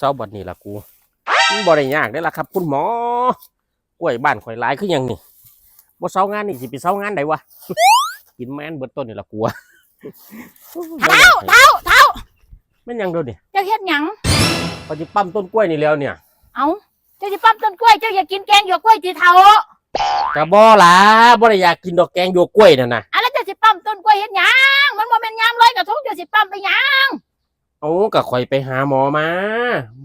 เศร้าบัดนี้ล่ะกูมันบ่ได้ยากเด้อล่ะครับ คุณหมอกล้วยบ้านข่อยหลายคือหยังนี่บ่เศร้างานนี่สิไปเศร้างานใดวะกินแม่นเบิดต้นนี่ล่ะกูอะเท้าเท้าเท้าแม่นหยังเด้อนี่เจ้าเฮ็ดหยังพอสิปั๊มต้นกล้วยนี่แล้วเนี่ย เอาเจ้าสิปั๊มต้นกล้วยเจ้าอยากกินแกงหยวกกล้วยจีเท้าก็บ่ล่ะบ่ได้อยากกินดอกแกงโยกกล้วยนั่นน่ะอะแล้วเจ้าสิปั๊มต้นกล้วยเฮ็ดหยังมันบ่แม่นยามลอยกระทงเจ้าสิปั๊มไปหยัง โอ้ก็ข่อยไปหาหมอมา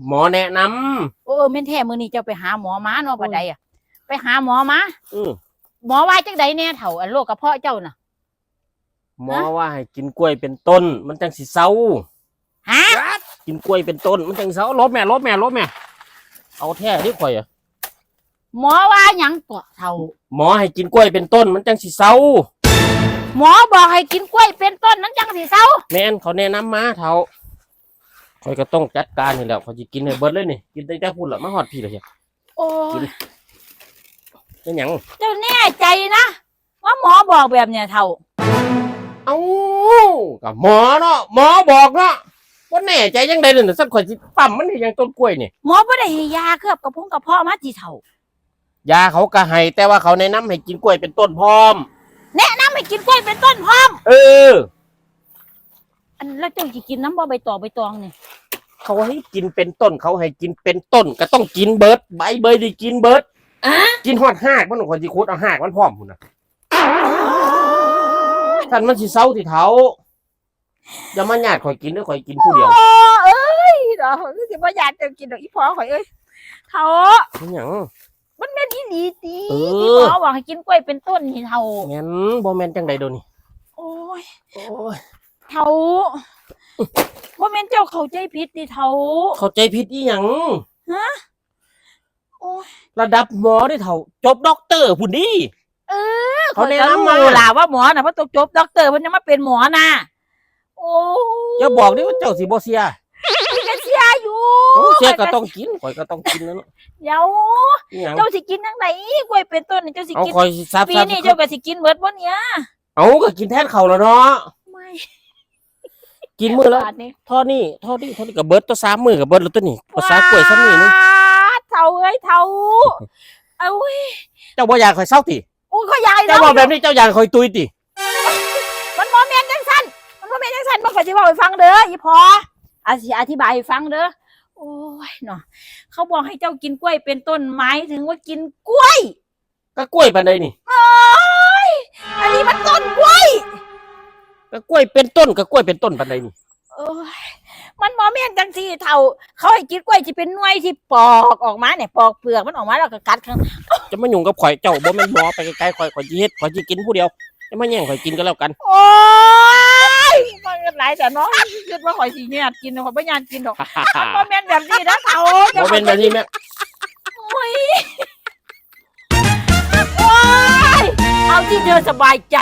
หมอแนะนำโอ้แม่นแท้มื้อนี้เจ้าไปหาหมอมาเนาะบ่ได้อะไปหาหมอมาอือหมอว่าจังไดแน่เฒ่าอันโรคกระเพาะเจ้าน่ะ หมอว่าให้กินกล้วยเป็นต้น มันจังสิเศร้า ฮะ กินกล้วยเป็นต้น มันจังเศร้าลบแม่ลบแม่ลบแม่ เอาแท้ที่ข่อยอะหมอว่าหยังก็เฒ่า หมอให้กินกล้วยเป็นต้น มันจังสิเศร้า หมอบอกให้กินกล้วยเป็นต้นนั้นจังสิเซาแม่นเขาแนะนำมาเท่า ข่อยก็ต้องจัดการนี่แหละข่อยสิกินให้เบิดเลยนี่ กินตั้งแต่พูดละมาฮอดพี่เลยเฮียโอ้ยเป็นหยัง เจ้าแน่ใจนะ ว่าหมอบอกแบบเนี้ยเฒ่า เอ้ากับหมอเนาะหมอบอกเนาะว่าแน่ใจยังไดเลยน่ะสักข่อยสิปั๊มมันให้ยังต้นกล้วยนี่หมอบ่ได้ให้ยาเคลือบกระพงกระเพาะมาจีเฒ่ายาเขาก็ให้แต่ว่าเขาแนะนำให้กินกล้วยเป็นต้นพร้อมน้ำให้กินกล้วยเป็นต้นพร้อมเออ อันแล้วเจ้าสิกินน้ำบ่ใบตองใบตองนี่ เขาให้กินเป็นต้น เขาให้กินเป็นต้น ก็ต้องกินเบิดใบเบยได้กินเบิดอะกินฮอดหากมันคนสิคุดเอาหากมันพร้อมพุ่นน่ะท่านมันสิเซาที่เท้าอย่ามาญาติข่อยกินเด้อข่อยกินผู้เดียวโอ้เอ้ยดอกคือสิบ่อยากจะกินดอกอีพอข่อยเอ้ยเฒ่าเป็นหยังมันแม่นอีหลีติเออที่หมอบอกให้กินกล้วยเป็นต้นนี่เฒ่าแม่นบ่แม่นจังใดโดนี่โอ้ยโอ้ยเฒ่า บ่แม่นเจ้าเข้าใจผิดติเฒ่าเข้าใจผิดอีหยังโอ้ยระดับหมอได้เท่า จบด็อกเตอร์พุ่นดิเออเขาแนะนำมาข้อยก็รู้ล่ะว่าหมอน่ะเพราะตกจบด็อกเตอร์มันยังมาเป็นหมอน่ะโอ้อย่าบอกดิว่าเจ้าสิบ่เสียยก็เสียอยู่โอ้เสียก็ต้องกินข่อยก็ต้องกินแล้วเนาะเดี๋ยวอีหยังเจ้าสิกินจังไดกล้วยเป็นต้นนี่เจ้าสิเอากินข่อยสิซับปีซับนี้เจ้าก็สิกินเบิดบ่เนี่ยเอาก็กินแทนเขาแล้วเนาะไม่ กินมื้อละบาทนี่เท่อนี้เท่อนี้เท่อนี้ก็เบิดตัว3มื้อก็เบิดแล้วตัวนี้ภาษากล้วยซ้ำนี่นึงว้าเท่าเอ้ยเท่าเอาเว้ยเจ้าบ่อยากข่อยเศร้าติโอ้ยเขาใหญ่เจ้าเนาะบอกแบบนี้เจ้าอยากข่อยตุยติมันบ่แม่นจังซั่นมันบ่แม่นจังซั่นบ่ขอยสิเว้าให้ฟังเด้ออีพออาสิอธิบายให้ฟังเด้อโอ้ยเนาะเขาบอกให้เจ้ากินกล้วยเป็นต้นหมายถึงว่ากินกล้วย ก็กล้วยปานใดนี่เอ้ ก็กล้วยเป็นต้นก็กล้วยเป็นต้นปานใดนี่เอ้ยมันบ่แม่นจังซี่เท่า เขาให้กินกล้วยที่เป็นหน่วยที่ปอกออกมาเนี่ยปอกเปลือกมันออกมาแล้วก็กัดข้างจะมายุ่งกับข่อยเจ้าบ่แม่นหมอไปไกลๆข่อยข่อยสิเฮ็ดข่อยสิกินผู้เดียวจะมาแย่งข่อยกินก็แล้วกัน โอ้ยมันก็หลายแต่น้องคิดว่าข่อยสิเนี่ยกินข่อยบ่ยานกินดอกมันบ่แม่นแบบนี้นะเท่าบ่เป็นแบบนี้แม่โอ้ยโอ้ยเอาที่เธอสบายใจ